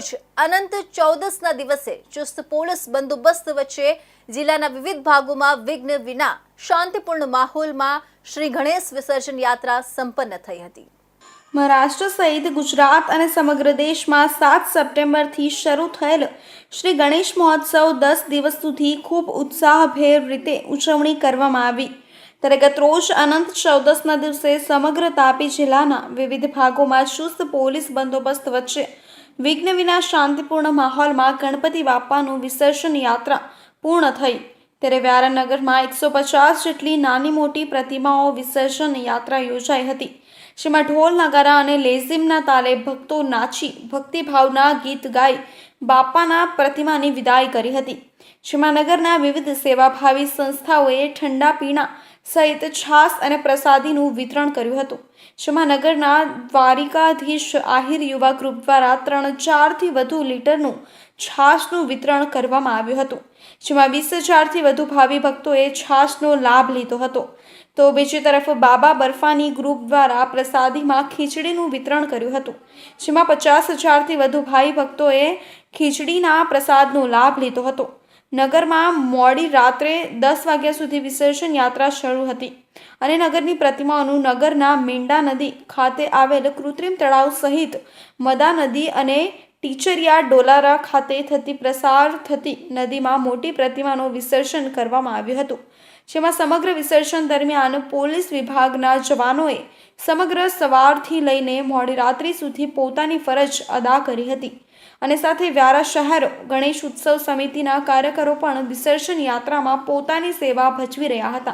રોજ અનંત ચૌદસના દિવસે ચુસ્ત પોલીસ બંદોબસ્ત વચ્ચે જિલ્લાના વિવિધ ભાગોમાં વિઘ્ન વિના શાંતિપૂર્ણ માહોલમાં શ્રી ગણેશ વિસર્જન યાત્રા સંપન્ન થઈ હતી. મહારાષ્ટ્ર સહિત ગુજરાત અને સમગ્ર દેશમાં સાત સપ્ટેમ્બરથી શરૂ થયેલ શ્રી ગણેશ મહોત્સવ દસ દિવસ સુધી ખૂબ ઉત્સાહભેર રીતે ઉજવણી કરવામાં આવી. ત્યારે ગતરોજ અનંત ચૌદસના દિવસે સમગ્ર તાપી જિલ્લાના વિવિધ ભાગોમાં ચુસ્ત પોલીસ બંદોબસ્ત વચ્ચે વિઘ્ન વિના શાંતિપૂર્ણ માહોલમાં ગણપતિ બાપાનું વિસર્જન યાત્રા પૂર્ણ થઈ. ત્યારે વ્યારાનગરમાં એકસો પચાસ જેટલી નાની મોટી પ્રતિમાઓ વિસર્જન યાત્રા યોજાઈ હતી. જેમાં ઢોલ, નગારા અને લેઝિમના તાલે ભક્તો નાચી, ભક્તિભાવના ગીત ગાઈ બાપાના પ્રતિમાની વિદાય કરી હતી. જેમાં નગરના વિવિધ સેવાભાવી સંસ્થાઓએ ઠંડા પીણા સહિત છાસ અને પ્રસાદીનું વિતરણ કર્યું હતું. જેમાં નગરના દ્વારિકાધીશ આહિર યુવા ગ્રુપ દ્વારા ત્રણ ચારથી વધુ લીટરનું છાશનું વિતરણ કરવામાં આવ્યું હતું. જેમાં વીસ હજારથી વધુ ભાવિ ભક્તોએ છાશનો લાભ લીધો હતો. તો બીજી તરફ બાબા બર્ફાની ગ્રુપ દ્વારા પ્રસાદીમાં ખીચડીનું વિતરણ કર્યું હતું. જેમાં પચાસ હજારથી વધુ ભાઈ ભક્તોએ ખીચડીના પ્રસાદનો લાભ લીધો હતો. નગરમાં મોડી રાત્રે દસ વાગ્યા સુધી વિસર્જન યાત્રા શરૂ હતી અને નગરની પ્રતિમાઓનું નગરના મીંડા નદી ખાતે આવેલ કૃત્રિમ તળાવ સહિત મદા નદી અને ટીચરિયા ડોલારા ખાતે થતી પ્રસાર થતી નદીમાં મોટી પ્રતિમાનું વિસર્જન કરવામાં આવ્યું હતું. જેમાં સમગ્ર વિસર્જન દરમિયાન પોલીસ વિભાગના જવાનોએ સમગ્ર સવારથી લઈને મોડી રાત્રિ સુધી પોતાની ફરજ અદા કરી હતી. અને સાથે વ્યારા શહેર, ગણેશ ઉત્સવ સમિતિના કાર્યકરો પણ વિસર્જન યાત્રામાં પોતાની સેવા ભજવી રહ્યા હતા.